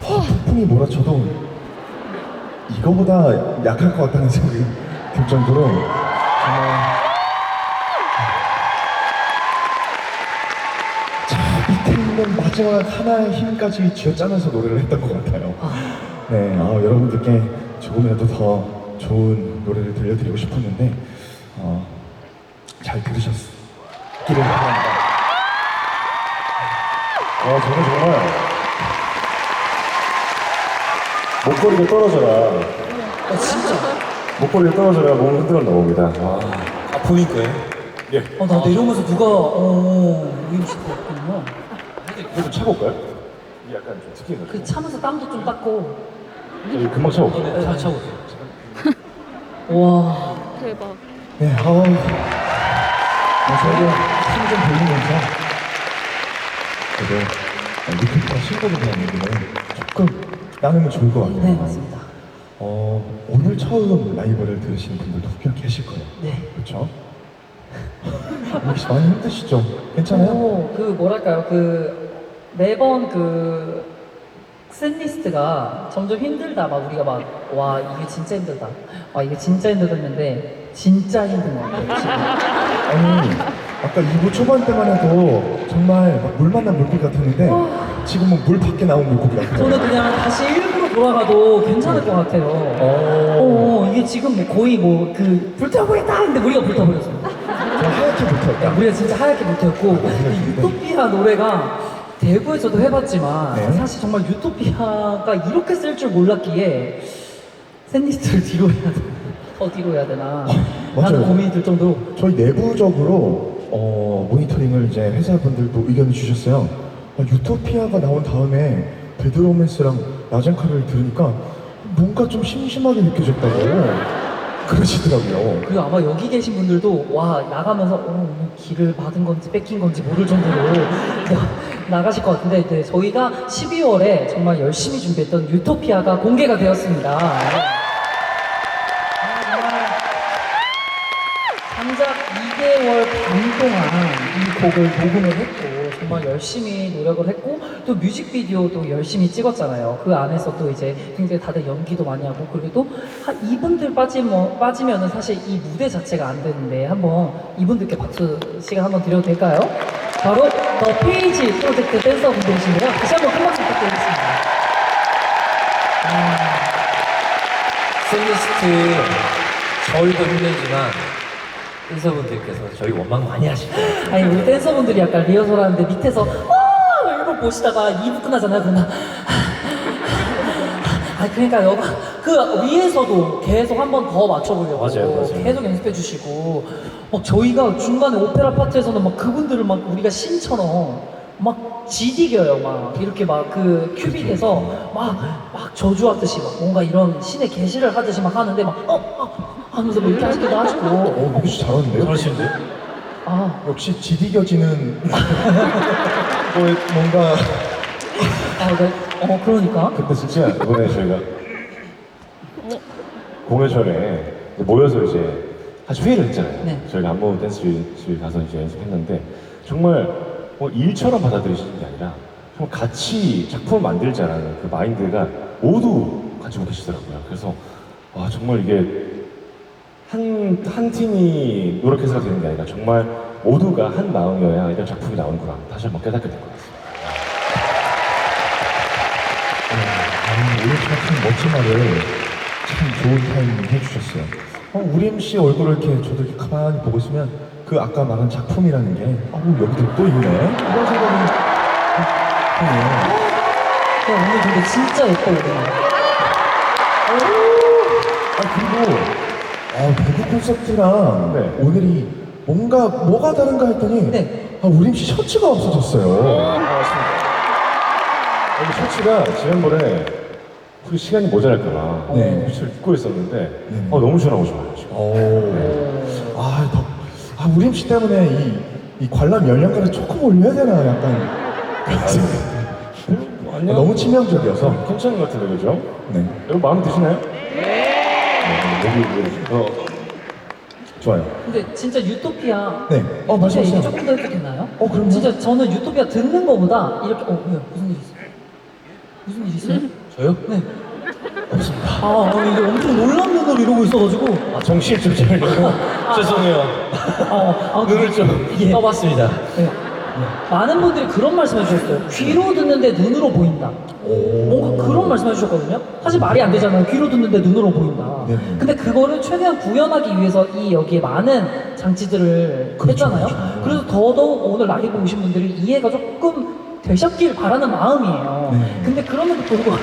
폭풍이 몰아쳐도 이거보다 약할 것 같다는 생각이 들 정도로 정말 저 밑에 있는 마지막 하나의 힘까지 쥐어짜면서 노래를 했던 것 같아요. 네, 아, 여러분들께 조금이라도 더 좋은 노래를 들려드리고 싶었는데 어, 잘 들으셨기를 바랍니다. 아, 저는 정말 목걸이가 떨어져라. 아, 진짜. 목걸이가 떨어져라 몸을 흔들어 나옵니다. 아, 아 본인거예요? 예. 어, 나 내려오면서 누가, 어, 우임 씨거였구나 이거 좀 차볼까요? 이게 약간 좀 특이해서. 그 차면서 땀도 좀 닦고. 저기 금방 차볼게요. 네, 잘 차보세요. 와. 대박. 네, 아, 어, 저희가 힘좀 돌리면서 그래도 리필과 신곡에 대한 얘기는 조금 나누면 좋을 것 같아요. 네, 맞습니다. 어, 오늘 처음 라이브를 들으시는 분들도 분명 계실 거예요. 네. 그렇죠? 혹시 많이 힘드시죠? 괜찮아요? 오, 그 뭐랄까요, 그 매번 그 셋리스트가 점점 힘들다. 막 우리가 막 와 이게 진짜 힘들다. 와 이게 진짜 힘들었는데 진짜 힘든 것 같아요. 지금. 아니, 아까 2부 초반 때만 해도 정말 막물 만난 물고기 같았는데 지금은 물 밖에 나온 물고기 같아요. 저는 그냥 다시 일부러 돌아가도 괜찮을 것 같아요. 어, 어, 이게 지금 뭐 거의 뭐 그 불타고 있다 했는데 우리가 불타버렸어요. 저 하얗게 야, 붙었다. 우리가 진짜 하얗게 못했고 이 유토피아 노래가 대구에서도 해봤지만 네. 사실 정말 유토피아가 이렇게 쓸 줄 몰랐기에 샌리스트를 뒤로 해야 되나 더 뒤로 해야 되나 맞아요. 라는 고민이 들 정도로 저희 내부적으로 어, 모니터링을 이제 회사분들도 의견을 주셨어요. 아, 유토피아가 나온 다음에 데드로맨스랑 라젠카를 들으니까 뭔가 좀 심심하게 느껴졌다고 그러시더라고요. 그리고 아마 여기 계신 분들도 와 나가면서 어, 뭐 길을 받은 건지 뺏긴 건지 모를 정도로 나가실 것 같은데 네, 저희가 12월에 정말 열심히 준비했던 유토피아가 공개가 되었습니다. 장작 2개월 반 동안 이 곡을 녹음을 했고 정말 열심히 노력을 했고 또 뮤직비디오도 열심히 찍었잖아요. 그 안에서 또 이제 굉장히 다들 연기도 많이 하고 그리고 또 한 이분들 빠지면 빠지면은 사실 이 무대 자체가 안 되는데 한번 이분들께 박수 시간 한번 드려도 될까요? 바로 더 페이지 프로젝트 댄서분들이시고요. 다시 한번 큰 박수 부탁드리겠습니다. 셀리스트 저희도 힘들지만 댄서분들께서 저희 원망 많이 하실 거예요. 아니 우리 댄서분들이 약간 리허설 하는데 밑에서 와 이러고 보시다가 2부 끝나잖아요 그러면 아 그러니까 여기 그 위에서도 계속 한 번 더 맞춰보려고 맞아요, 맞아요. 계속 연습해 주시고 막 저희가 중간에 오페라 파트에서는 막 그분들을 막 우리가 신처럼 막 지디겨요 막 이렇게 막 그 큐빅에서 막 막 저주하듯이 막 뭔가 이런 신의 계시를 하듯이 막 하는데 막어 어, 하면서 뭐 이렇게 하시기도 하시고 어, 목이 씨 잘하는데요? 잘하시는데? 아 역시 지디겨지는 뭐 뭔가 아, 네. 어, 그러니까. 근데 진짜 이번에 저희가 공연 전에 이제 모여서 이제 같이 회의를 했잖아요. 네. 저희가 안무 댄스실 가서 이제 연습했는데 정말 뭐 일처럼 받아들이시는 게 아니라 정말 같이 작품을 만들자라는 그 마인드가 모두 가지고 계시더라고요. 그래서 와 정말 이게 한, 한 팀이 노력해서 되는 게 아니라 정말 모두가 한 마음이어야 이런 작품이 나오는구나 다시 한번 깨닫게 된 것 같습니다. 아니, 오늘 같은 멋진 말을 참 좋은 타이밍 해주셨어요. 어, 우리 MC 얼굴을 이렇게 저도 이렇게 가만히 보고 있으면 그 아까 말한 작품이라는 게 어우 여기도 또 있네 이런 생각이 드네요. 야, 오늘 근데 진짜 예뻐, 오늘. 아 그리고 아, 배구 콘서트랑 네. 오늘이 뭔가 뭐가 다른가 했더니 네. 아, 우리 MC 셔츠가 없어졌어요. 여기 셔츠가 지난번에 우리 시간이 모자랄까봐 네. 셔츠를 입고 있었는데 네. 어, 너무 시원하고 좋아요 지금. 오. 아, 더, 아, 우리 MC 때문에 이, 이 관람 연령가를 조금 올려야 되나, 약간. 그런 생각이 들어요. 뭐 안녕. 너무 치명적이어서 괜찮은 것 같은데 그죠? 네 여러분 마음에 드시나요? 네. 여기 어, 좋아요. 근데 진짜 유토피아. 네. 어, 진짜 말씀하세요. 얘기 조금 더 해도 되나요? 어, 그럼요. 진짜 저는 유토피아 듣는 거보다 이렇게 어 뭐야 무슨 일 있어요? 무슨 일 있어 요? 저요? 네. 없습니다. 아, 아니, 이게 엄청 놀란 눈으로 이러고 있어가지고. 아, 정신 좀 차리려고 죄송해요. 아, 아, 눈을 좀 예. 떠봤습니다. 네. 많은 분들이 그런 말씀해 주셨어요. 귀로 듣는데 눈으로 보인다. 뭔가 그런 말씀해 주셨거든요. 사실 말이 안 되잖아요. 귀로 듣는데 눈으로 보인다. 네. 근데 그거를 최대한 구현하기 위해서 이 여기에 많은 장치들을 그렇죠, 했잖아요. 그렇죠. 그래서 더더욱 오늘 라이브 오신 분들이 이해가 조금 되셨길 바라는 마음이에요. 네. 근데 그럼에도 불구하고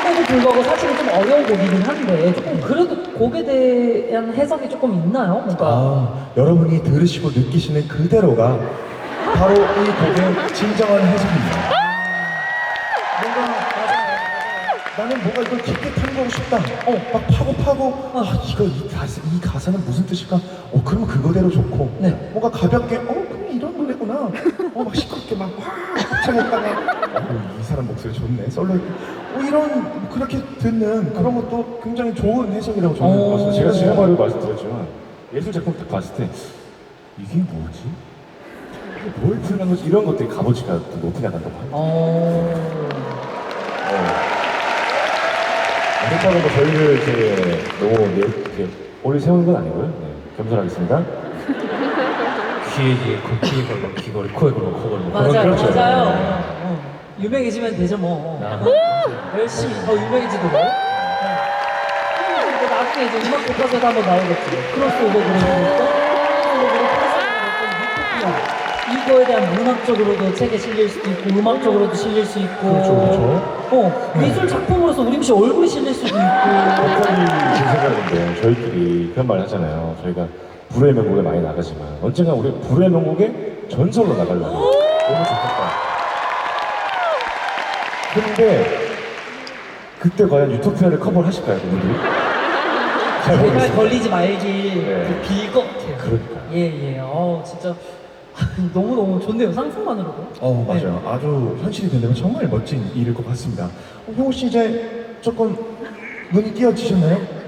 그럼에도 불구하고 사실은 좀 어려운 곡이긴 한데 조금 그래도 곡에 대한 해석이 조금 있나요? 뭔가 아 여러분이 들으시고 느끼시는 그대로가 바로 이 곡의 진정한 해석입니다. 뭔가 나는 뭔가 이걸 깊게 탐구하고 싶다. 어, 막 파고 파고. 아, 이거 이 가사 이 가사는 무슨 뜻일까? 어, 그러면 그거대로 좋고. 네. 뭔가 가볍게. 어, 그럼 이런 노래구나. 어, 막 시끄럽게 막 합창했다가. 어, 이 사람 목소리 좋네. 솔로. 어, 이런 그렇게 듣는 그런 것도 굉장히 좋은 해석이라고 저는 어. 봤어요. 제가 지난번에도 말씀드렸지만 예술 작품 딱 봤을 때 이게 뭐지? 이게 뭘 표현한 거지? 이런 것들이 값어치가 더 높이 나간다고 합니다. 어... 그렇다고 뭐 저희를 이제 너무 네, 이렇게 오래 세우는 건 아니고요. 네, 겸손하겠습니다. 귀에 귀에 걸, 귀에 걸로, 귀 걸로, 코에 걸로, 코 걸로. 맞아요, 그런 그렇죠. 맞아요. 어, 어. 유명해지면 되죠 뭐. 아. 열심히 더 유명해지도록. 네. 근데 나중에 이제 음악 교과서에도 한번 나오겠죠. 크로스오버 그룹으로 이거에 대한 문학적으로도 책에 실릴 수도 있고 음악적으로도 실릴 수 있고 그렇죠, 그렇죠. 어, 미술 작품으로서 우림 씨 얼굴이 실릴 수도 있고 갑자기 제 생각인데 저희끼리 그런 말 하잖아요. 저희가 불의 명곡에 많이 나가지만 언젠가 우리 불의 명곡에 전설로 나가려고 너무 좋겠다. 근데 그때 과연 유토피아를 커버를 하실까요, 그분들이? 잘 제발 모르겠어요. 걸리지 말길 네. 빌것 같아요. 그러니까요. 예예. 어 진짜 너무 너무 좋네요 상상만으로도. 어 맞아요. 아주 현실이 된다면 정말 멋진 일일 것 같습니다. 어, 씨 이제 조금 눈이 띄어지셨나요?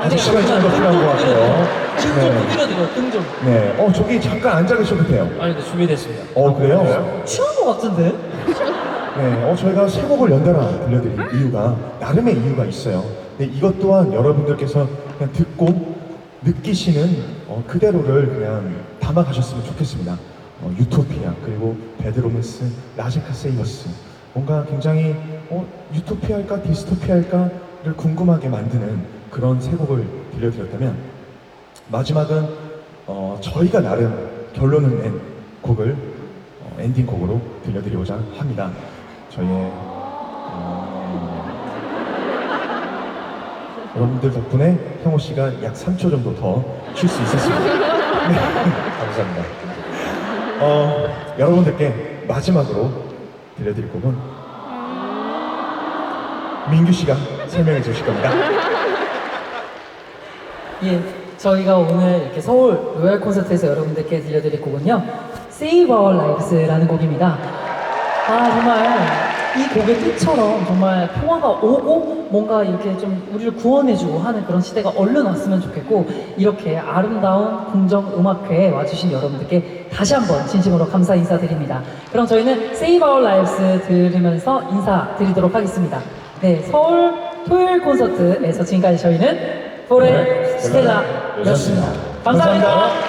아직 시간이 좀 더 필요한 것 같아요. 등좀 네. 부드려드려 등 좀. 네. 어 저기 잠깐 앉아 계셔도 돼요. 아니, 근데 준비됐습니다. 어 그래요? 취한 것 같은데? 네. 어 저희가 세 곡을 연달아 들려드린 이유가 나름의 이유가 있어요. 근데 이것 또한 여러분들께서 그냥 듣고 느끼시는 어, 그대로를 그냥 담아가셨으면 좋겠습니다. 어, 유토피아 그리고 베드로메스 라제카 세이버스 뭔가 굉장히 어, 유토피아일까 디스토피아일까를 궁금하게 만드는 그런 세 곡을 들려드렸다면 마지막은 어, 저희가 나름 결론을 낸 곡을 어, 엔딩 곡으로 들려드리고자 합니다. 저희의 어, 여러분들 덕분에 형호 씨가 약 3초 정도 더 쉴 수 있었습니다. 감사합니다. 어, 여러분들께 마지막으로 들려드릴 곡은 민규 씨가 설명해 주실 겁니다. 예, 저희가 오늘 이렇게 서울 로얄 콘서트에서 여러분들께 들려드릴 곡은요, Save Our Lives라는 곡입니다. 아 정말 이 곡의 뜻처럼 정말 평화가 오고 뭔가 이렇게 좀 우리를 구원해주고 하는 그런 시대가 얼른 왔으면 좋겠고 이렇게 아름다운 궁정 음악회에 와주신 여러분들께 다시 한번 진심으로 감사 인사드립니다. 그럼 저희는 Save Our Lives 들으면서 인사드리도록 하겠습니다. 네, 서울 토요일 콘서트에서 지금까지 저희는 포레 스텔라였습니다. 감사합니다.